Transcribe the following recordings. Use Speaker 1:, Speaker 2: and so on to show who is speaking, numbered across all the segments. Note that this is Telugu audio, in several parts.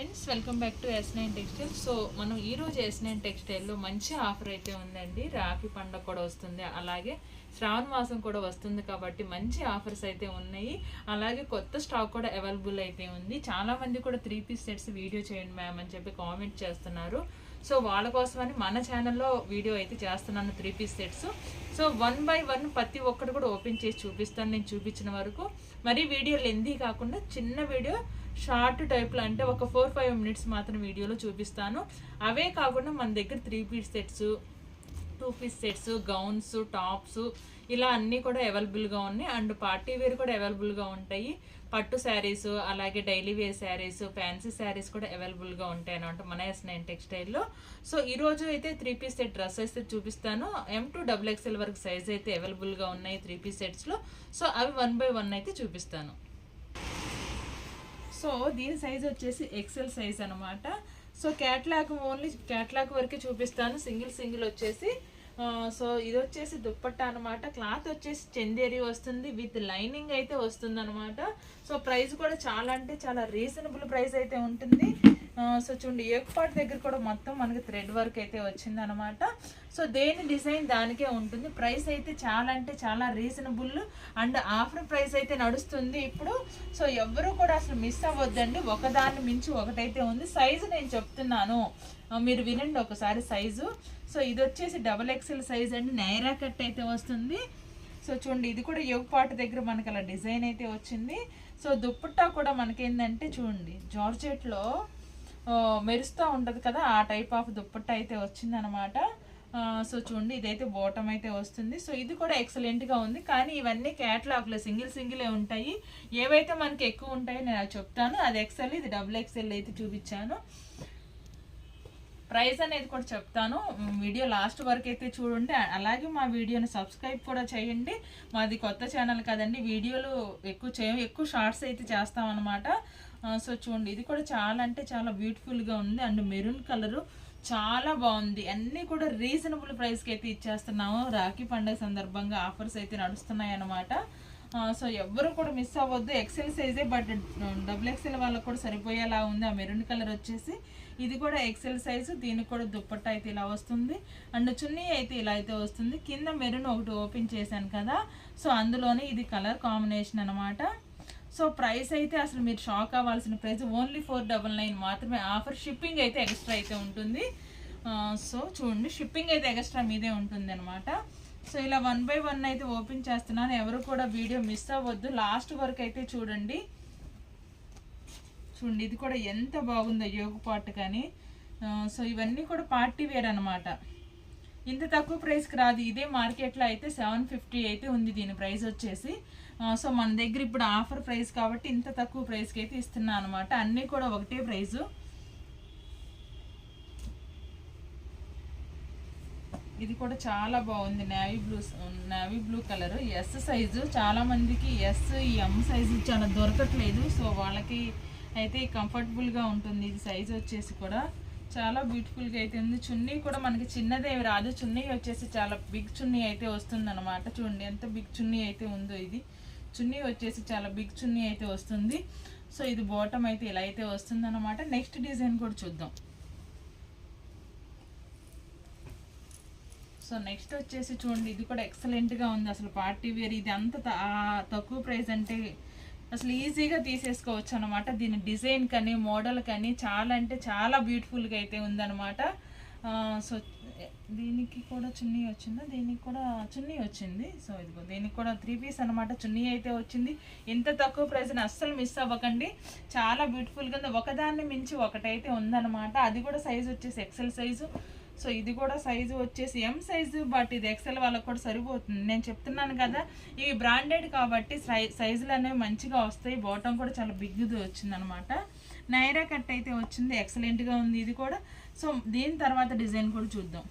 Speaker 1: Friends welcome back to S nine textile so మనం ఈరోజు ఎస్ నైన్ టెక్స్టైల్లో మంచి ఆఫర్ అయితే ఉందండి. రాఖీ పండుగ కూడా వస్తుంది. అలాగే శ్రావణ మాసం కూడా వస్తుంది కాబట్టి మంచి ఆఫర్స్ అయితే ఉన్నాయి. అలాగే కొత్త స్టాక్ కూడా అవైలబుల్ అయితే ఉంది. చాలామంది కూడా త్రీ పీస్ సెట్స్ వీడియో చేయండి మ్యామ్ అని చెప్పి కామెంట్ చేస్తున్నారు. సో వాళ్ళ కోసమని మన ఛానల్లో వీడియో అయితే చేస్తున్నాను three piece sets so one by one ప్రతి ఒక్కటి కూడా ఓపెన్ చేసి చూపిస్తాను. నేను చూపించిన వరకు. మరి వీడియో లెందీ కాకుండా చిన్న వీడియో షార్ట్ టైప్లో అంటే ఒక ఫోర్ ఫైవ్ మినిట్స్ మాత్రం వీడియోలో చూపిస్తాను. అవే కాకుండా మన దగ్గర three piece sets two piece sets gowns tops ఇలా అన్నీ కూడా అవైలబుల్గా ఉన్నాయి. అండ్ పార్టీ వేర్ కూడా అవైలబుల్గా ఉంటాయి. పట్టు శారీస్ అలాగే daily wear saris fancy saris కూడా అవైలబుల్గా ఉంటాయి అనమాట మన ఎస్ నైన్ టెక్స్టైల్లో. సో ఈరోజు అయితే త్రీ పీస్ సెట్ డ్రెస్ అయితే చూపిస్తాను ఎం టు డబుల్ ఎక్స్ఎల్ వరకు సైజ్ అయితే అవైలబుల్గా ఉన్నాయి త్రీ పీస్ సెట్స్లో. సో అవి వన్ బై వన్ అయితే చూపిస్తాను. సో దీని సైజ్ వచ్చేసి ఎక్సెల్ సైజ్ అనమాట సో క్యాట్లాగ్ ఓన్లీ క్యాట్లాగ్ వరకే చూపిస్తాను. సింగిల్ సింగిల్ వచ్చేసి సో ఇది వచ్చేసి దుప్పట్టా అనమాట క్లాత్ వచ్చేసి చందేరి వస్తుంది. విత్ లైనింగ్ అయితే వస్తుంది అనమాట సో ప్రైస్ కూడా చాలా అంటే చాలా రీజనబుల్ ప్రైస్ అయితే ఉంటుంది. సో చూడండి ఏకపాటి దగ్గర కూడా మొత్తం మనకి థ్రెడ్ వర్క్ అయితే వచ్చింది అనమాట సో దేని డిజైన్ దానికే ఉంటుంది. ప్రైస్ అయితే చాలా అంటే చాలా రీజనబుల్ అండ్ ఆఫర్ ప్రైస్ అయితే నడుస్తుంది ఇప్పుడు. సో ఎవరు కూడా అసలు మిస్ అవ్వద్దండి. ఒకదాన్ని మించి ఒకటైతే ఉంది. సైజు నేను చెప్తున్నాను. మీరు వినండి ఒకసారి సైజు సో ఇది వచ్చేసి డబల్ ఎక్సెల్ సైజ్ అండి. నైరా కట్ అయితే వస్తుంది. సో చూడండి ఇది కూడా యోగ పాట దగ్గర మనకి అలా డిజైన్ అయితే వచ్చింది. సో దుప్పట్టా కూడా మనకేందంటే చూడండి జార్జెట్లో మెరుస్తూ ఉంటుంది కదా ఆ టైప్ ఆఫ్ దుప్పట్టా అయితే వచ్చింది అనమాట సో చూడండి ఇదైతే బోటం అయితే వస్తుంది. సో ఇది కూడా ఎక్సలెంట్గా ఉంది. కానీ ఇవన్నీ క్యాట్లాగ్లో సింగిల్ సింగిలే ఉంటాయి. ఏవైతే మనకి ఎక్కువ ఉంటాయో నేను చెప్తాను. అది ఎక్సెల్ ఇది డబుల్ ఎక్సెల్ అయితే చూపించాను. ప్రైస్ అనేది కూడా చెప్తాను. వీడియో లాస్ట్ వరకు అయితే చూడండి. అలాగే మా వీడియోని సబ్స్క్రైబ్ కూడా చేయండి. మాది కొత్త ఛానల్ కదండి. వీడియోలు ఎక్కువ చేయం ఎక్కువ షార్ట్స్ అయితే చేస్తాం అనమాట సో చూడండి ఇది కూడా చాలా అంటే చాలా బ్యూటిఫుల్గా ఉంది. అండ్ మెరూన్ కలరు చాలా బాగుంది. అన్నీ కూడా రీజనబుల్ ప్రైస్కి అయితే ఇచ్చేస్తున్నాము. రాఖీ పండుగ సందర్భంగా ఆఫర్స్ అయితే నడుస్తున్నాయి అన్నమాట. సో ఎవ్వరు కూడా మిస్ అవ్వద్దు. ఎక్సెల్ సైజే బట్ డబుల్ ఎక్సెల్ వాళ్ళకి కూడా సరిపోయేలా ఉంది. ఆ మెరూన్ కలర్ వచ్చేసి ఇది కూడా ఎక్సెల్ సైజు దీనికి కూడా దుప్పట్ట అయితే ఇలా వస్తుంది. అండ్ చున్నీ అయితే ఇలా అయితే వస్తుంది. కింద మెరూన్ ఒకటి ఓపెన్ చేశాను కదా. సో అందులోనే ఇది కలర్ కాంబినేషన్ అనమాట సో ప్రైస్ అయితే అసలు మీరు షాక్ అవ్వాల్సిన price. Only four double nine మాత్రమే. ఆఫర్ షిప్పింగ్ అయితే ఎక్స్ట్రా అయితే ఉంటుంది. సో చూడండి షిప్పింగ్ అయితే ఎక్స్ట్రా మీదే ఉంటుంది అనమాట సో ఇలా వన్ బై వన్ అయితే ఓపెన్ చేస్తున్నాను. ఎవరు కూడా వీడియో మిస్ అవ్వద్దు. లాస్ట్ వరకు అయితే చూడండి. చూడండి ఇది కూడా ఎంత బాగుందో యోగ పార్ట్ కానీ సో ఇవన్నీ కూడా పార్టీ వేర్ అనమాట ఇంత తక్కువ ప్రైస్కి రాదు. ఇదే మార్కెట్లో అయితే సెవెన్ ఫిఫ్టీ అయితే ఉంది దీని ప్రైస్ వచ్చేసి. సో మన దగ్గర ఇప్పుడు ఆఫర్ ప్రైస్ కాబట్టి ఇంత తక్కువ ప్రైస్కి అయితే ఇస్తున్నాను అనమాట అన్నీ కూడా ఒకటే ప్రైజు ఇది కూడా చాలా బాగుంది. Navy blue navy blue colour S size చాలా మందికి ఎస్ ఎం సైజు చాలా దొరకట్లేదు. సో వాళ్ళకి అయితే కంఫర్టబుల్గా ఉంటుంది. ఇది సైజు వచ్చేసి కూడా. చాలా బ్యూటిఫుల్గా అయితే ఉంది. చున్నీ కూడా మనకి చిన్నదే రాదు. చున్నీ వచ్చేసి చాలా బిగ్ చున్నీ అయితే వస్తుంది అనమాట చూడండి ఎంత బిగ్ చున్నీ అయితే ఉందో ఇది. చున్నీ వచ్చేసి చాలా బిగ్ చున్నీ అయితే వస్తుంది. సో ఇది బాటమ్ అయితే ఇలా అయితే వస్తుంది అనమాట నెక్స్ట్ డిజైన్ కూడా చూద్దాం. సో నెక్స్ట్ వచ్చేసి చూడండి ఇది కూడా ఎక్సలెంట్గా ఉంది. అసలు పార్టీ వేర్ ఇది అంత త- తక్కువ ప్రైస్ అంటే అసలు ఈజీగా తీసేసుకోవచ్చు అనమాట దీని డిజైన్ కానీ మోడల్ కానీ చాలా అంటే చాలా బ్యూటిఫుల్గా అయితే ఉందన్నమాట. సో దీనికి కూడా చున్నీ వచ్చిందా? దీనికి కూడా చున్నీ వచ్చింది. సో ఇదిగో దీనికి కూడా త్రీ పీస్ అనమాట చున్నీ అయితే వచ్చింది. ఇంత తక్కువ ప్రైస్ని అస్సలు మిస్ అవ్వకండి. చాలా బ్యూటిఫుల్గా ఉంది. ఒకదాన్ని మించి ఒకటైతే ఉందన్నమాట. అది కూడా సైజ్ వచ్చేసి ఎక్సెల్ సైజు. సో ఇది కూడా సైజు వచ్చేసి ఎం సైజు బట్ ఇది ఎక్సెల్ వాళ్ళకి కూడా సరిపోతుంది. నేను చెప్తున్నాను కదా ఇవి బ్రాండెడ్ కాబట్టి సైజులు అనేవి మంచిగా వస్తాయి. బాటం కూడా చాలా బిగ్ది వచ్చింది అనమాట నైరా కట్ అయితే వచ్చింది. ఎక్సలెంట్గా ఉంది ఇది కూడా. సో దీని తర్వాత డిజైన్ కూడా చూద్దాం.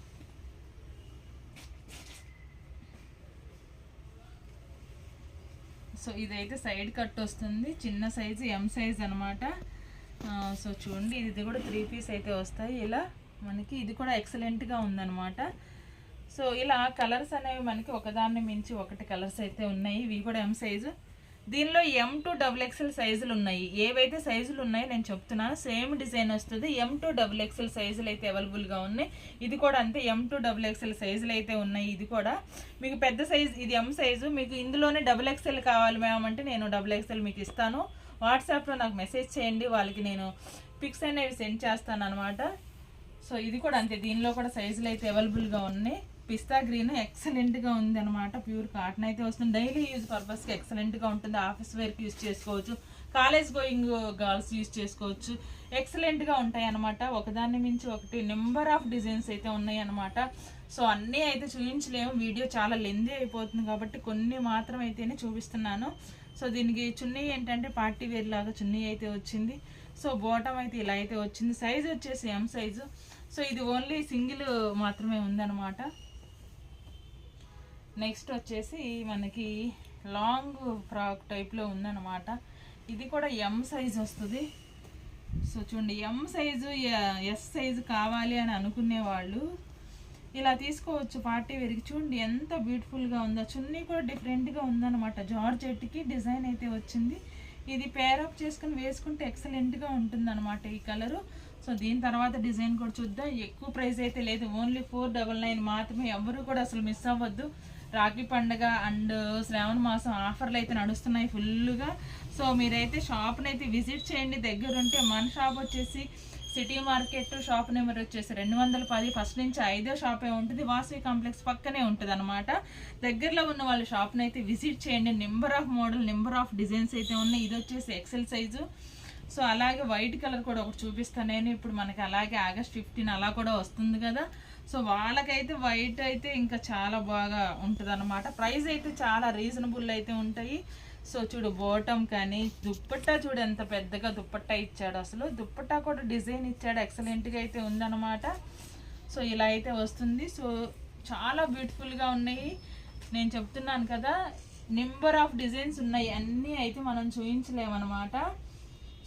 Speaker 1: సో ఇదైతే సైడ్ కట్ వస్తుంది. చిన్న సైజు ఎం సైజ్ అనమాట. సో చూడండి ఇది కూడా త్రీ పీస్ అయితే వస్తాయి. ఇలా మనకి ఇది కూడా ఎక్సలెంట్గా ఉందనమాట సో ఇలా కలర్స్ అనేవి మనకి ఒకదాన్ని మించి ఒకటి కలర్స్ అయితే ఉన్నాయి. ఇవి కూడా ఎం సైజు దీనిలో ఎం టు డబుల్ ఎక్స్ఎల్ సైజులు ఉన్నాయి. ఏవైతే సైజులు ఉన్నాయో నేను చెప్తున్నాను. సేమ్ డిజైన్ వస్తుంది. ఎం టు డబుల్ ఎక్స్ఎల్ సైజులు అయితే అవైలబుల్గా ఉన్నాయి. ఇది కూడా అంతే. ఎం టు డబుల్ ఎక్స్ఎల్ సైజులు అయితే ఉన్నాయి. ఇది కూడా. మీకు పెద్ద సైజు ఇది ఎం సైజు మీకు ఇందులోనే డబుల్ ఎక్స్ఎల్ కావాలి మ్యామ్ అంటే నేను డబుల్ ఎక్స్ఎల్ మీకు ఇస్తాను. వాట్సాప్లో నాకు మెసేజ్ చేయండి. వాళ్ళకి నేను పిక్స్ అనేవి సెండ్ చేస్తాను అనమాట సో ఇది కూడా అంతే దీనిలో కూడా సైజులు అయితే అవైలబుల్గా ఉన్నాయి. పిస్తా గ్రీన్ ఎక్సలెంట్గా ఉంది అనమాట ప్యూర్ కాటన్ అయితే వస్తుంది. డైలీ యూజ్ పర్పస్కి ఎక్సలెంట్గా ఉంటుంది. ఆఫీస్ వేర్కి యూజ్ చేసుకోవచ్చు. కాలేజ్ గోయింగ్ గర్ల్స్ యూజ్ చేసుకోవచ్చు. ఎక్సలెంట్గా ఉంటాయి అనమాట ఒకదాన్ని మించి ఒకటి నెంబర్ ఆఫ్ డిజైన్స్ అయితే ఉన్నాయి అనమాట సో అన్నీ అయితే చూపించలేము వీడియో చాలా లెందీ అయిపోతుంది కాబట్టి కొన్ని మాత్రం అయితేనే చూపిస్తున్నాను. సో దీనికి చున్నీ ఏంటంటే పార్టీ వేర్ లాగా చున్నీ అయితే వచ్చింది. సో బాటమ్ అయితే ఇలా అయితే వచ్చింది. సైజ్ వచ్చేసి ఎం సైజు సో ఇది ఓన్లీ సింగిల్ మాత్రమే ఉందన్నమాట. నెక్స్ట్ వచ్చేసి మనకి లాంగ్ ఫ్రాక్ టైప్లో ఉందన్నమాట. ఇది కూడా ఎం సైజ్ వస్తుంది. సో చూడండి ఎం సైజు ఎస్ సైజు కావాలి అని అనుకునే వాళ్ళు ఇలా తీసుకోవచ్చు. పార్టీ వేర్కి చూడండి ఎంత బ్యూటిఫుల్గా ఉందో. చున్నీ కూడా డిఫరెంట్గా ఉందన్నమాట. జార్జెట్కి డిజైన్ అయితే వచ్చింది. ఇది పేరప్ చేసుకుని వేసుకుంటే ఎక్సలెంట్గా ఉంటుందన్నమాట ఈ కలరు సో దీని తర్వాత డిజైన్ కూడా చూద్దాం. ఎక్కువ ప్రైస్ అయితే లేదు. ఓన్లీ ఫోర్ డబల్ నైన్ మాత్రమే. ఎవరు కూడా అసలు మిస్ అవ్వద్దు. రాఖీ పండగ అండ్ శ్రావణ మాసం ఆఫర్లు అయితే నడుస్తున్నాయి ఫుల్గా సో మీరైతే షాప్ని అయితే విజిట్ చేయండి. దగ్గరుంటే మన షాప్ వచ్చేసి సిటీ మార్కెట్ షాప్ నెంబర్ వచ్చేసి రెండు వందల పది. ఫస్ట్ నుంచి ఐదో షాపే ఉంటుంది. వాసవి కాంప్లెక్స్ పక్కనే ఉంటుంది అనమాట దగ్గరలో ఉన్న వాళ్ళ షాప్ని అయితే విజిట్ చేయండి. Number of model number of designs అయితే ఉన్నాయి. ఇది వచ్చేసి ఎక్సెల్ సైజు సో అలాగే వైట్ కలర్ కూడా ఒకటి చూపిస్తాను నేను. ఇప్పుడు మనకి అలాగే ఆగస్ట్ ఫిఫ్టీన్ అలా కూడా వస్తుంది కదా. సో వాళ్ళకైతే వైట్ అయితే ఇంకా చాలా బాగా ఉంటుంది అనమాట ప్రైస్ అయితే చాలా రీజనబుల్ అయితే ఉంటాయి. సో చూడు బోటం కానీ దుప్పట్టా చూడు ఎంత పెద్దగా దుప్పట్టా ఇచ్చాడు అసలు. దుప్పట్టా కూడా డిజైన్ ఇచ్చాడు ఎక్సలెంట్గా అయితే ఉందన్నమాట. సో ఇలా అయితే వస్తుంది. సో చాలా బ్యూటిఫుల్గా ఉన్నాయి. నేను చెప్తున్నాను కదా నెంబర్ ఆఫ్ డిజైన్స్ ఉన్నాయి. అన్నీ అయితే మనం చూపించలేమన్నమాట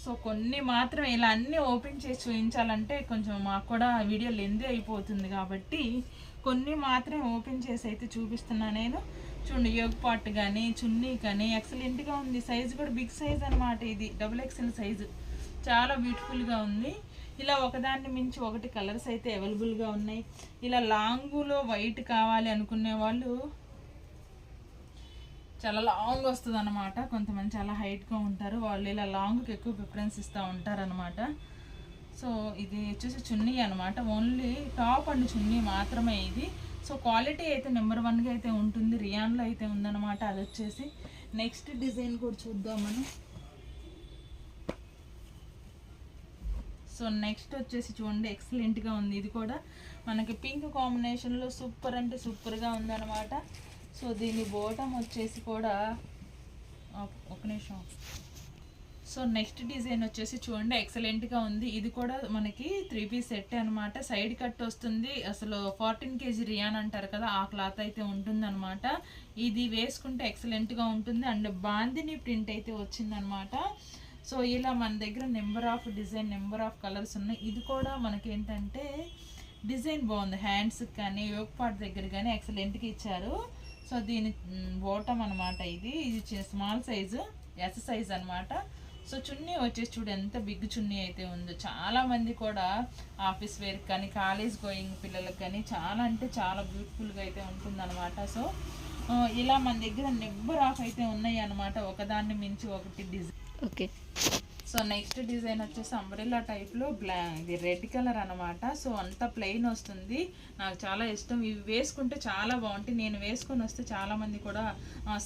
Speaker 1: సో కొన్ని మాత్రం ఇలా అన్నీ ఓపెన్ చేసి చూపించాలంటే కొంచెం మాకు కూడా వీడియో లెంది అయిపోతుంది కాబట్టి కొన్ని మాత్రం ఓపెన్ చేసి అయితే చూపిస్తున్నా నేను. చూడండి యోగ్ పాట్ కానీ చున్నీ కానీ ఎక్సలెంట్గా ఉంది. సైజు కూడా బిగ్ సైజ్ అనమాట ఇది. డబుల్ ఎక్సెల్ సైజు చాలా బ్యూటిఫుల్గా ఉంది. ఇలా ఒకదాన్ని మించి ఒకటి కలర్స్ అయితే అవైలబుల్గా ఉన్నాయి. ఇలా లాంగులో వైట్ కావాలి అనుకునే వాళ్ళు చాలా లాంగ్ వస్తుంది అనమాట కొంతమంది చాలా హైట్గా ఉంటారు. వాళ్ళు ఇలా లాంగ్కి ఎక్కువ ప్రిఫరెన్స్ ఇస్తూ ఉంటారనమాట సో ఇది వచ్చేసి చున్నీ అనమాట ఓన్లీ టాప్ అండ్ చున్నీ మాత్రమే ఇది. సో క్వాలిటీ అయితే నెంబర్ వన్గా అయితే ఉంటుంది. రియాన్లో అయితే ఉందన్నమాట. అది వచ్చేసి నెక్స్ట్ డిజైన్ కూడా చూద్దాం మనం సో నెక్స్ట్ వచ్చేసి చూడండి ఎక్సలెంట్గా ఉంది. ఇది కూడా మనకి పింక్ కాంబినేషన్లో సూపర్ అంటే సూపర్గా ఉందన్నమాట. సో దీని బోటం వచ్చేసి కూడా ఒక- ఒక నిమిషం. సో నెక్స్ట్ డిజైన్ వచ్చేసి చూడండి ఎక్సలెంట్గా ఉంది. ఇది కూడా మనకి త్రీ పీస్ సెట్ అనమాట సైడ్ కట్ వస్తుంది. అసలు ఫార్టీన్ కేజీ రియాన్ అంటారు కదా ఆ క్లాత్ అయితే ఉంటుంది అనమాట ఇది వేసుకుంటే ఎక్సలెంట్గా ఉంటుంది. అండ్ బాందిని ప్రింట్ అయితే వచ్చిందనమాట సో ఇలా మన దగ్గర number of design number of colours ఉన్నాయి. ఇది కూడా మనకి ఏంటంటే డిజైన్ బాగుంది. హ్యాండ్స్ కానీ యోగ్ పార్ట్ దగ్గర కానీ ఎక్సలెంట్గా ఇచ్చారు. సో దీని బోటం అనమాట ఇది. ఇది స్మాల్ సైజు ఎస్ సైజ్ అనమాట సో చున్నీ వచ్చేసి చూడు ఎంత బిగ్ చున్నీ అయితే ఉందో. చాలా మంది కూడా ఆఫీస్ వేర్ కానీ కాలేజ్ గోయింగ్ పిల్లలకు కానీ చాలా అంటే చాలా బ్యూటిఫుల్గా అయితే ఉంటుందన్నమాట. సో ఇలా మన దగ్గర నెంబర్ ఆఫ్ అయితే ఉన్నాయి అనమాట ఒకదాన్ని మించి ఒకటి design
Speaker 2: okay
Speaker 1: so next design వచ్చేసి అంబ్రెల్లా టైప్లో బ్లా ఇది రెడ్ కలర్ అనమాట సో అంతా ప్లెయిన్ వస్తుంది. నాకు చాలా ఇష్టం. ఇవి వేసుకుంటే చాలా బాగుంటాయి. నేను వేసుకొని వస్తే చాలా మంది కూడా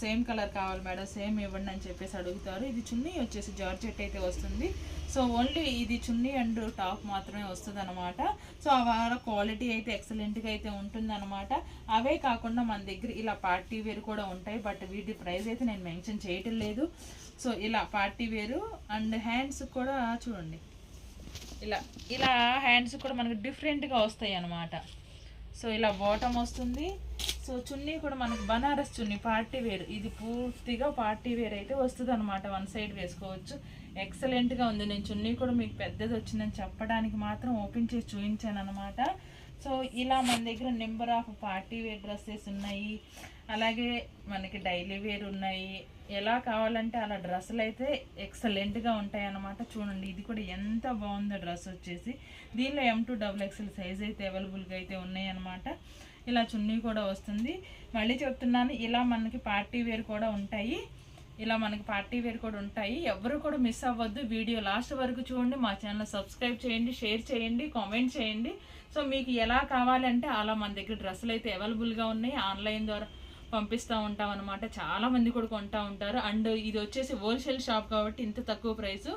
Speaker 1: సేమ్ కలర్ కావాలి మేడం సేమ్ ఇవ్వండి అని చెప్పేసి అడుగుతారు. ఇది చున్నీ వచ్చేసి జార్జెట్ అయితే వస్తుంది. సో ఓన్లీ ఇది చున్నీ అండ్ టాప్ మాత్రమే వస్తుంది అనమాట సో ఆ క్వాలిటీ అయితే ఎక్సలెంట్గా అయితే ఉంటుంది అనమాట అవే కాకుండా మన దగ్గర ఇలా పార్టీ వేర్ కూడా ఉంటాయి. బట్ వీటి ప్రైస్ అయితే నేను మెన్షన్ చేయటం లేదు. సో ఇలా పార్టీ వేరు అండ్ హ్యాండ్స్ కూడా చూడండి. ఇలా ఇలా హ్యాండ్స్ కూడా మనకు డిఫరెంట్గా వస్తాయి అన్నమాట సో ఇలా బాటమ్ వస్తుంది. సో చున్నీ కూడా మనకు బనారస్ చున్నీ పార్టీ వేర్. ఇది పూర్తిగా పార్టీ వేర్ అయితే వస్తుంది అనమాట వన్ సైడ్ వేసుకోవచ్చు. ఎక్సలెంట్గా ఉంది. నేను చున్నీ కూడా మీకు పెద్దది వచ్చిందని చెప్పడానికి మాత్రం ఓపెన్ చేసి చూపించాను అనమాట సో ఇలా మన దగ్గర number of party wear dresses ఉన్నాయి. అలాగే మనకి డైలీ వేర్ ఉన్నాయి. ఎలా కావాలంటే అలా డ్రెస్సులు అయితే ఎక్సలెంట్గా ఉంటాయి అన్నమాట చూడండి ఇది కూడా ఎంత బాగుందో డ్రెస్ వచ్చేసి. దీనిలో M two double XL size అయితే అవైలబుల్గా అయితే ఉన్నాయన్నమాట. ఇలా చున్నీ కూడా వస్తుంది. మళ్ళీ చెప్తున్నాను ఇలా మనకి పార్టీ వేర్ కూడా ఉంటాయి. ఇలా మనకి పార్టీ వేర్ కూడా ఉంటాయి. ఎవరు కూడా మిస్ అవ్వద్దు. వీడియో లాస్ట్ వరకు చూడండి మా ఛానల్ సబ్స్క్రైబ్ చేయండి షేర్ చేయండి కామెంట్ చేయండి. సో మీకు ఎలా కావాలంటే అలా మన దగ్గర డ్రెస్సులు అయితే అవైలబుల్గా ఉన్నాయి. ఆన్లైన్ ద్వారా పంపిస్తూ ఉంటాం అనమాట చాలా మంది కూడా కొంటా ఉంటారు. అండ్ ఇది వచ్చేసి హోల్సేల్ షాప్ కాబట్టి ఇంత తక్కువ ప్రైస్.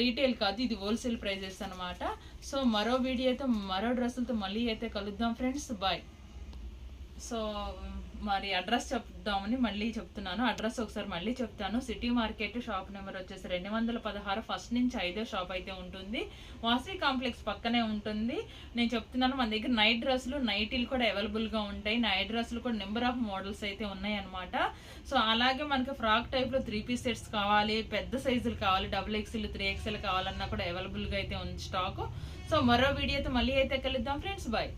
Speaker 1: రీటైల్ కాదు ఇది హోల్సేల్ ప్రైజెస్ అనమాట సో మరో వీడియోతో మరో డ్రెస్సులతో మళ్ళీ అయితే కలుద్దాం ఫ్రెండ్స్ బాయ్ సో మరి అడ్రస్ చెప్దామని మళ్ళీ చెప్తున్నాను. అడ్రస్ ఒకసారి మళ్ళీ చెప్తాను. సిటీ మార్కెట్ షాప్ నెంబర్ వచ్చేసి రెండు వందల పదహారు ఫస్ట్ నుంచి ఐదో షాప్ అయితే ఉంటుంది. వాసీ కాంప్లెక్స్ పక్కనే ఉంటుంది. నేను చెప్తున్నాను మన దగ్గర నైట్ డ్రెస్సులు నైటీలు కూడా అవైలబుల్గా ఉంటాయి. నైట్ డ్రెస్సులు కూడా నెంబర్ ఆఫ్ మోడల్స్ అయితే ఉన్నాయన్నమాట. సో అలాగే మనకి ఫ్రాక్ టైప్లో త్రీ పీస్ సెట్స్ కావాలి పెద్ద సైజులు కావాలి డబుల్ ఎక్స్ఎల్ త్రీ ఎక్స్ఎల్ కావాలన్నా కూడా అవైలబుల్గా అయితే ఉంది స్టాక్. సో మరో వీడియోతో మళ్ళీ అయితే కలుద్దాం ఫ్రెండ్స్. బాయ్.